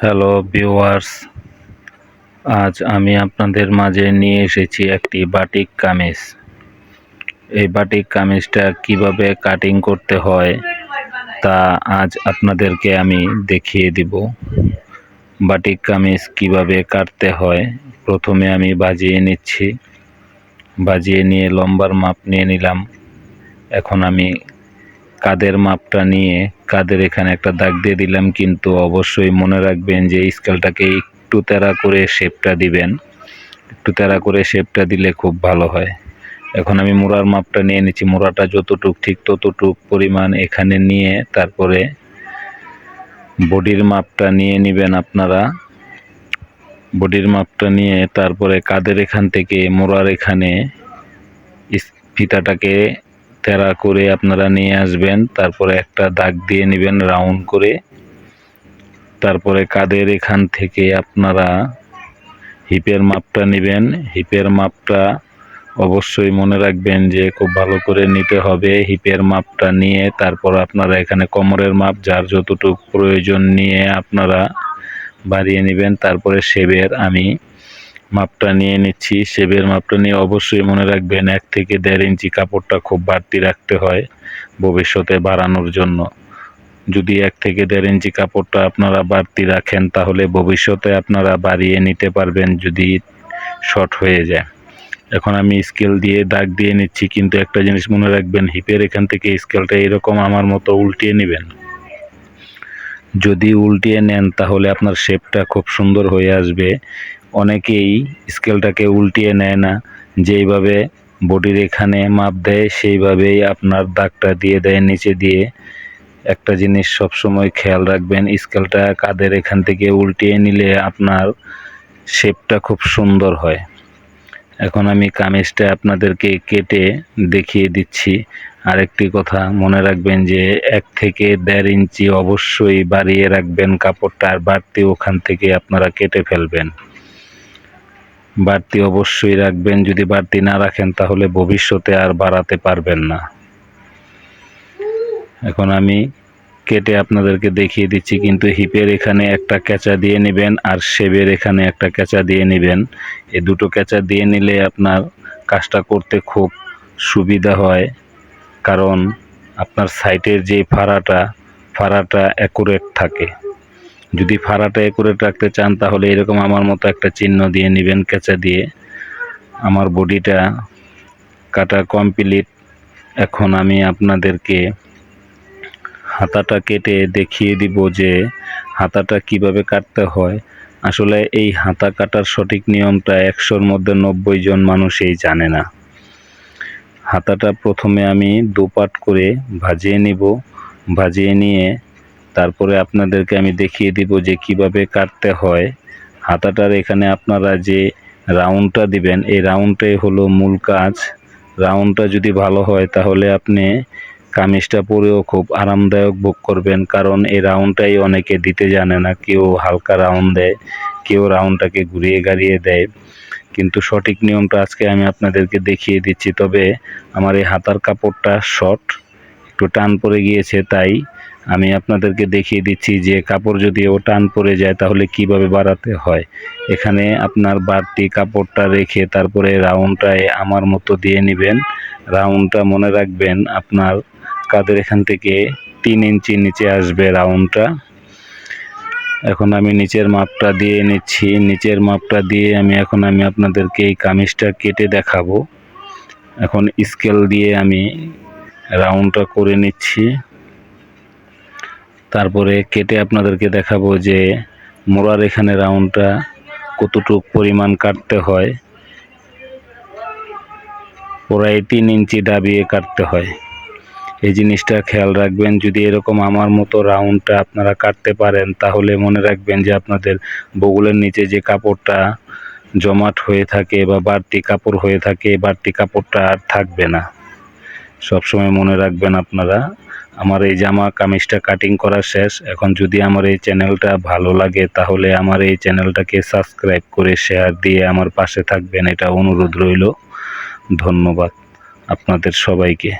Hello viewers আজ আমি আপনাদের মাঝে নিয়ে এসেছি একটি বাটিক কামিজ। এই বাটিক কামিজটা কীভাবে কাটিং করতে হয়, তা আজ আপনাদেরকে আমি দেখিয়ে দিব। বাটিক কামিজ কীভাবে কাটতে হয়, প্রথমে আমি বাজিয়ে নিচ্ছি। বাজিয়ে নিয়ে লম্বার মাপ নিয়ে নিলাম। এখন আমি কাদের মাপটা নিয়ে কাদের এখানে একটা দাগ দিয়ে দিলাম, কিন্তু অবশ্যই মনে রাখবেন যে স্কেলটাকে একটু তেরা করে শেপটা দিবেন। একটু তেরা করে শেপটা দিলে খুব ভালো হয়। এখন আমি মোড়ার মাপটা নিয়ে নিচ্ছি, মোড়াটা যতটুক ঠিক ততটুক পরিমাণ এখানে নিয়ে তারপরে বডির মাপটা নিয়ে নেবেন আপনারা। বডির মাপটা নিয়ে তারপরে কাদের এখান থেকে মোড়ার এখানে ফিতাটাকে তেরা করে আপনারা নিয়ে আসবেন, তারপরে একটা দাগ দিয়ে নেবেন রাউন্ড করে। তারপরে কাদের এখান থেকে আপনারা হিপের মাপটা নেবেন। হিপের মাপটা অবশ্যই মনে রাখবেন যে খুব ভালো করে নিতে হবে হিপের মাপটা নিয়ে। তারপর আপনারা এখানে কোমরের মাপ, যার যতটুকু প্রয়োজন নিয়ে আপনারা বাড়িয়ে নেবেন। তারপরে সেবের আমি মাপটা নিয়ে নিচ্ছি। শেবের মাপটা নিয়ে অবশ্যই মনে রাখবেন, এক থেকে দেড় ইঞ্চি কাপড়টা খুব বাড়তি রাখতে হয় ভবিষ্যতে বাড়ানোর জন্য। যদি এক থেকে দেড় ইঞ্চি কাপড়টা আপনারা বাড়তি রাখেন, তাহলে ভবিষ্যতে আপনারা বাড়িয়ে নিতে পারবেন যদি শর্ট হয়ে যায়। এখন আমি স্কেল দিয়ে দাগ দিয়ে নিচ্ছি, কিন্তু একটা জিনিস মনে রাখবেন, হিপের এখান থেকে স্কেলটা এরকম আমার মতো উল্টিয়ে নেবেন। যদি উল্টিয়ে নেন, তাহলে আপনার শেপটা খুব সুন্দর হয়ে আসবে। অনেকেই স্কেলটাকে উল্টিয়ে নেয় না। যেইভাবে বডির এখানে মাপ দেয়, সেইভাবেই আপনার দাগটা দিয়ে দেয় নিচে দিয়ে। একটা জিনিস সবসময় খেয়াল রাখবেন, স্কেলটা কাদের এখান থেকে উল্টিয়ে নিলে আপনার শেপটা খুব সুন্দর হয়। এখন আমি কামিজটা আপনাদেরকে কেটে দেখিয়ে দিচ্ছি। আরেকটি কথা মনে রাখবেন যে, এক থেকে দেড় ইঞ্চি অবশ্যই বাড়িয়ে রাখবেন কাপড়টা, আর বাড়তি ওখান থেকে আপনারা কেটে ফেলবেন। বাড়তি অবশ্যই রাখবেন, যদি বাড়তি না রাখেন তাহলে ভবিষ্যতে আর বাড়াতে পারবেন না। এখন আমি কেটে আপনাদেরকে দেখিয়ে দিচ্ছি, কিন্তু হিপের এখানে একটা ক্যাঁচা দিয়ে নেবেন আর শেবের এখানে একটা ক্যাঁচা দিয়ে নেবেন। এই দুটো ক্যাঁচা দিয়ে নিলে আপনার কাজটা করতে খুব সুবিধা হয়, কারণ আপনার সাইটের যে ফাড়াটা ফাড়াটা অ্যাকুরেট থাকে। যদি ফাড়াটা অ্যাকুরেট রাখতে চান, তাহলে এরকম আমার মতো একটা চিহ্ন দিয়ে নেবেন ক্যাচা দিয়ে। আমার বডিটা কাটা কমপ্লিট। এখন আমি আপনাদেরকে হাতাটা কেটে দেখিয়ে দিব যে হাতাটা কীভাবে কাটতে হয়। আসলে এই হাতা কাটার সঠিক নিয়মটা একশোর মধ্যে নব্বই জন মানুষই জানে না। হাতাটা প্রথমে আমি দুপাট করে ভাজিয়ে নিব। ভাজিয়ে নিয়ে তারপরে আপনাদেরকে আমি দেখিয়ে দিব যে কীভাবে কাটতে হয়। হাতাটার এখানে আপনারা যে রাউন্ডটা দিবেন, এই রাউন্ডটাই হলো মূল কাজ। রাউন্ডটা যদি ভালো হয়, তাহলে আপনি কামিজটা পরেও খুব আরামদায়ক ভোগ করবেন, কারণ এই রাউন্ডটাই অনেকে দিতে জানে না। কেউ হালকা রাউন্ড দেয়, কেউ রাউন্ডটাকে ঘুরিয়ে গাড়িয়ে দেয়। কিন্তু সঠিক নিয়মটা আজকে আমি আপনাদেরকে দেখিয়ে দিচ্ছি। তবে আমার এই হাতার কাপড়টা শর্ট, একটু টান পড়ে গিয়েছে, তাই আমি আপনাদেরকে দেখিয়ে দিচ্ছি যে কাপড় যদি ও টান পড়ে যায় তাহলে কীভাবে বাড়াতে হয়। এখানে আপনার বাড়তি কাপড়টা রেখে তারপরে রাউন্ডটায় আমার মতো দিয়ে নেবেন। রাউন্ডটা মনে রাখবেন, আপনার কাদের এখান থেকে তিন ইঞ্চি নিচে আসবে রাউন্ডটা। এখন আমি নিচের মাপটা দিয়ে নিচ্ছি। নিচের মাপটা দিয়ে আমি এখন আমি আপনাদেরকে এই কামিজটা কেটে দেখাবো। এখন স্কেল দিয়ে আমি রাউন্ডটা করে নিচ্ছি। তারপরে কেটে আপনাদেরকে দেখাবো যে মোড়ার এখানে রাউন্ডটা কতটুক পরিমাণ কাটতে হয়। প্রায় তিন ইঞ্চি ডাবিয়ে কাটতে হয়। এই জিনিসটা খেয়াল রাখবেন, যদি এরকম আমার মতো রাউন্ডটা আপনারা কাটতে পারেন, তাহলে মনে রাখবেন যে আপনাদের বগুলের নিচে যে কাপড়টা জমাট হয়ে থাকে বা বাড়তি কাপড় হয়ে থাকে, বাড়তি কাপড়টা আর থাকবে না। সবসময় মনে রাখবেন আপনারা, আমার এই জামা কামিজটা কাটিং করা শেষ। এখন যদি আমার এই চ্যানেলটা ভালো লাগে, তাহলে আমার এই চ্যানেলটাকে সাবস্ক্রাইব করে শেয়ার দিয়ে আমার পাশে থাকবেন, এটা অনুরোধ রইল। ধন্যবাদ আপনাদের সবাইকে।